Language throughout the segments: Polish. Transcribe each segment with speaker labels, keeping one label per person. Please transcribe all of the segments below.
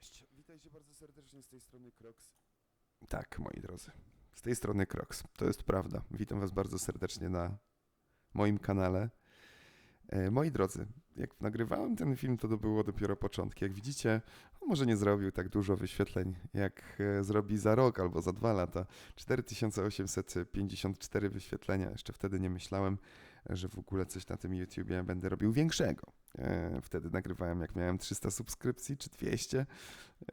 Speaker 1: Cześć, witajcie bardzo serdecznie z tej strony Crocs. Tak, moi drodzy, z tej strony Crocs. To jest prawda. Witam Was bardzo serdecznie na moim kanale. E, moi drodzy, jak nagrywałem ten film, to to było dopiero początki. Jak widzicie, on może nie zrobił tak dużo wyświetleń, jak e, zrobi za rok albo za dwa lata. 4854 wyświetlenia. Jeszcze wtedy nie myślałem, że w ogóle coś na tym YouTubie będę robił większego. E, Wtedy nagrywałem, jak miałem 300 subskrypcji czy 200.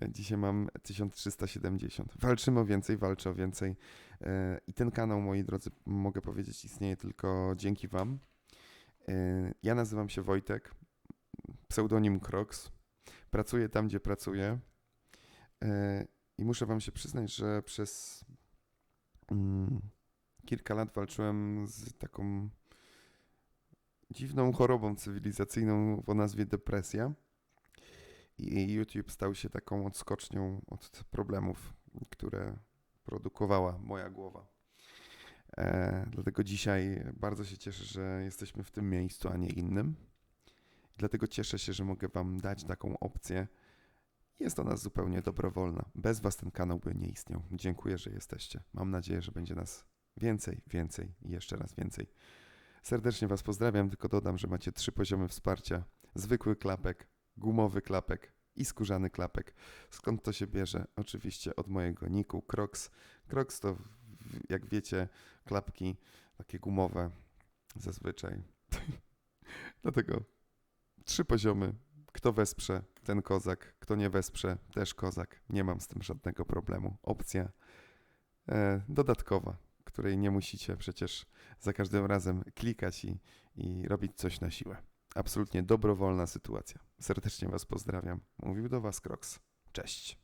Speaker 1: E, Dzisiaj mam 1370. Walczymy o więcej, walczę o więcej. E, I ten kanał, moi drodzy, mogę powiedzieć, istnieje tylko dzięki Wam. Ja nazywam się Wojtek, pseudonim Crocs. Pracuję tam, gdzie pracuję. I muszę Wam się przyznać, że przez mm, kilka lat walczyłem z taką dziwną chorobą cywilizacyjną o nazwie depresja. I YouTube stał się taką odskocznią od problemów, które produkowała moja głowa. E, dlatego dzisiaj bardzo się cieszę, że jesteśmy w tym miejscu, a nie innym. Dlatego cieszę się, że mogę Wam dać taką opcję. Jest ona zupełnie dobrowolna. Bez Was ten kanał by nie istniał. Dziękuję, że jesteście. Mam nadzieję, że będzie nas więcej, więcej i jeszcze raz więcej. Serdecznie Was pozdrawiam, tylko dodam, że macie trzy poziomy wsparcia. Zwykły klapek, gumowy klapek i skórzany klapek. Skąd to się bierze? Oczywiście od mojego niku Crocs. Crocs to, jak wiecie, klapki takie gumowe zazwyczaj. Dlatego trzy poziomy. Kto wesprze, ten kozak. Kto nie wesprze, też kozak. Nie mam z tym żadnego problemu. Opcja e, dodatkowa, której nie musicie przecież za każdym razem klikać i, i robić coś na siłę. Absolutnie dobrowolna sytuacja. Serdecznie Was pozdrawiam. Mówił do Was Crocs. Cześć.